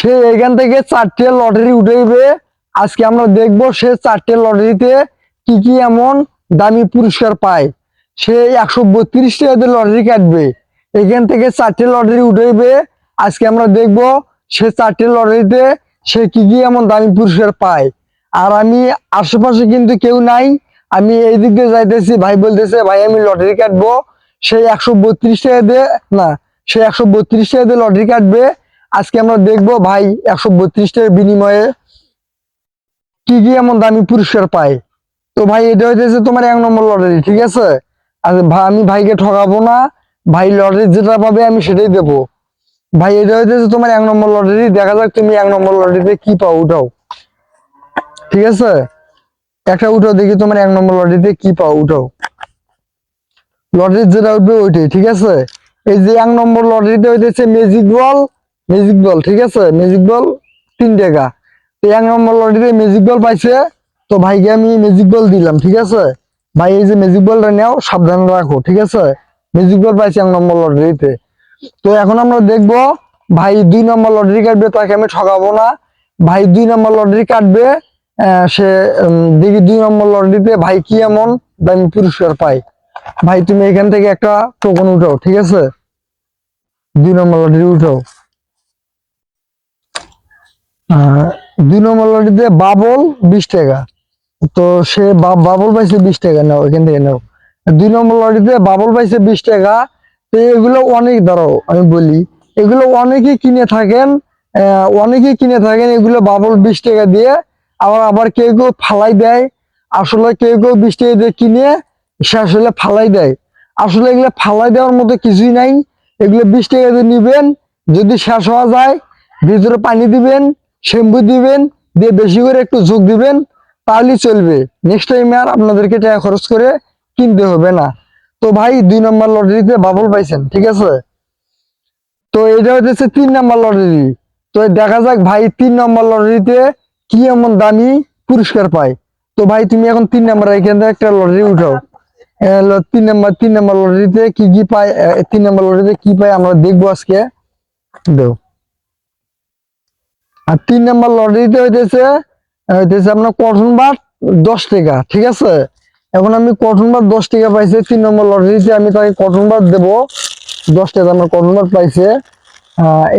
সে এখান থেকে চারটে লটারি উঠাইবে। আজকে আমরা দেখব সে চারটে লটারিতে কি কি এমন দামি পুরস্কার পায়। সে একশো বত্রিশ টাকাতে লটারি কাটবে। এখান থেকে চারটে লটারি উঠাইবে। আজকে আমরা দেখব সে চারটে লটারিতে সে কি কি এমন দামি পুরস্কার পায়। আর আমি আশেপাশে কিন্তু কেউ নাই। আমি এই দিক দিয়ে যাইতেছি, ভাই বলতেছে, ভাই, আমি লটারি কাটবো। সেই একশো বত্রিশ টাকা দিয়ে, না, সে একশো বত্রিশ টাকা দিয়ে লটারি কাটবে। আজকে আমরা দেখব ভাই একশো বত্রিশ টাকার বিনিময়ে কি কি এমন দামি পুরস্কার পায়। তো ভাই এটা হইতেছে তোমার এক নম্বর লটারি ঠিক আছে? আর আমি ভাইকে ঠকাবো না, ভাই লটারি যেটা পাবে আমি সেটাই দেবো। ভাই এটা হইতেছে তোমার এক নম্বর লটারি দেখা যাক তুমি এক নম্বর লটারিতে কি পাও, উঠাও। ঠিক আছে? একটা উঠাও, দেখি তোমার এক নম্বর লটারিতে কি পাও, উঠাও। লটারি যেটা উঠবে ওইটাই, ঠিক আছে? এই যে এক নম্বর লটারিতে হইতেছে ম্যাজিক বল ম্যাজিক বল ঠিক আছে? ম্যাজিক বল তিন টাকা। তো এক নম্বর লটারিতে ম্যাজিক বল পাইছে। তো ভাইকে আমি ম্যাজিক বল দিলাম, ঠিক আছে? ভাই, এই যে ম্যাজিক বলটা নেও, সাবধানে রাখো, ঠিক আছে? ম্যাজিক বল পাইছে এক নম্বর লটারিতে তো। এখন আমরা দেখব, ভাই দুই নম্বর লটারি কাটবে, তাকে আমি ঠকাবো না। ভাই দুই নম্বর লটারি কাটবে সে দেখি দুই নম্বর লটারিতে ভাই কি এমন দামি পুরস্কার পায়। ভাই, তুমি এখান থেকে একটা টোকন উঠাও, ঠিক আছে? দুই নম্বর লটারি উঠাও। দুই নম্বর লটারিতে বাবল বিশ টাকা। তো সে বাবল পাইছে বিশ টাকা, নাও, এখান থেকে নাও। দুই নম্বর লটারিতে বাবল পাইছে বিশ টাকা। তো এগুলো অনেক দাঁড়াও আমি বলি, এগুলো অনেকে কিনে থাকেন অনেকে কিনে থাকেন, এগুলো বাবল বিশ টাকা দিয়ে। আবার আবার কেউ কেউ ফালাই দেয়। আসলে কেউ কেউ বিশ টাকা দিয়ে কিনে সে আসলে ফালাই দেয়। আসলে এগুলো ফালাই দেওয়ার মতো কিছুই নাই। এগুলো বিশ টাকা দিয়ে নিবেন, যদি শেষ হওয়া যায়, ভিতরে পানি দিবেন শ্যাম্পু দিবেন, দিয়ে বেশি করে একটু যোগ দিবেন, তাহলেই চলবে। নেক্সট টাইমে আর আপনাদেরকে টাকা খরচ করে কিনতে হবে না। তো ভাই, দুই নম্বর লটারিতে বাবল পাইছেন, ঠিক আছে? তো এটা হচ্ছে তিন নম্বর লটারি তো দেখা যাক ভাই, তিন নম্বর লটারিতে কি এমন দামি পুরস্কার পায়। তো ভাই, তুমি এখন তিন নম্বর, এখান থেকে একটা লটারি উঠাও। তিন নম্বর তিন নম্বর লটারিতে কি কি পায় তিন নম্বর লটারিতে কি পায় আমরা দেখব আজকে। দেও। আর তিন নম্বর লটারিতে হইতেছে হইতেছে আপনার কটন বাট দশ টাকা, ঠিক আছে? এখন আমি কটন বাট দশ টাকা পাইছে, তিন নম্বর লটারিতে আমি তাকে কটন বাট দেবো। দশ টাকা আমার কটন বাট পাইছে।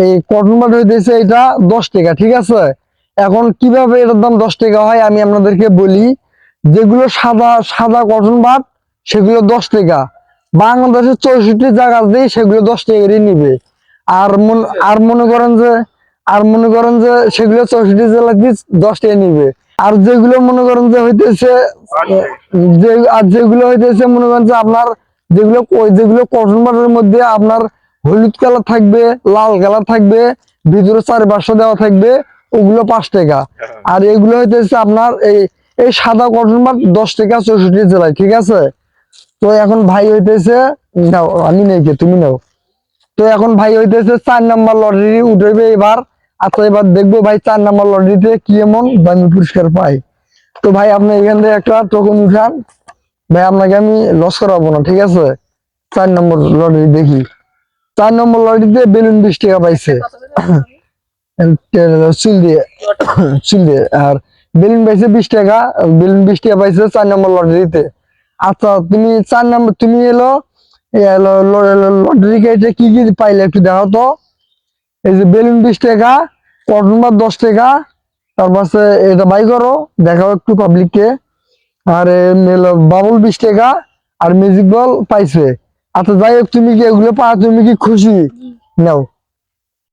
এই কটন বাট হইতেছে এটা দশ টাকা, ঠিক আছে? এখন কীভাবে এটার দাম দশ টাকা হয় আমি আপনাদেরকে বলি। যেগুলো সাদা সাদা কটন বাট সেগুলো দশ টাকা। বাংলাদেশের চৌষট্টি জায়গা দিয়ে সেগুলো দশ টাকা নিবে। আর মন আর মনে করেন যে আর মনে করেন যে সেগুলো চৌষট্টি জেলা দিয়ে দশ টাকা নিবে। আর যেগুলো মনে করেন যে হইতেছে যে আর যেগুলো হইতেছে মনে করেন যে আপনার যেগুলো যেগুলো কটন বাটের মধ্যে আপনার হলুদ কালার থাকবে লাল কালার থাকবে ভিতরে চারপাশে দেওয়া থাকবে ওগুলো পাঁচ টাকা। আর এগুলো হইতেছে আপনার এই এই সাদা কটন বাট দশ টাকা চৌষট্টি জেলায় ঠিক আছে? তো এখন ভাই হইতেছে নাও আমি নেই তুমি নাও। তো এখন ভাই হইতেছে চার নাম্বার লটারি উঠবে এবার। আচ্ছা এবার দেখব ভাই, চার নাম্বার লটারিতে কি এমন দামি পুরস্কার পাই তো ভাই, আপনি এখান থেকে একটা টোকন উঠান। ভাই, আপনাকে আমি লস করাবো না, ঠিক আছে? চার নম্বর লটারি দেখি। চার নম্বর লটারিতে বেলুন বিশ টাকা পাইছে। চুল দিয়ে চুল দিয়ে, আর বেলুন পাইছে বিশ টাকা, বেলুন বিশ টাকা পাইছে চার নম্বর লটারিতে। আচ্ছা তুমি চার নম্বর, তুমি এলো লটারি কেটে কি কি পাইলে একটু দেখো তো। এই যে বেলুন বিশ টাকা কটন বার দশ টাকা, তারপর এটা বাই করো, দেখাও একটু পাবলিককে আর বাবুল বিশ টাকা, আর মিউজিক বল পাইছে। আচ্ছা যাই হোক, তুমি কি এগুলো পা তুমি কি খুশি? নাও।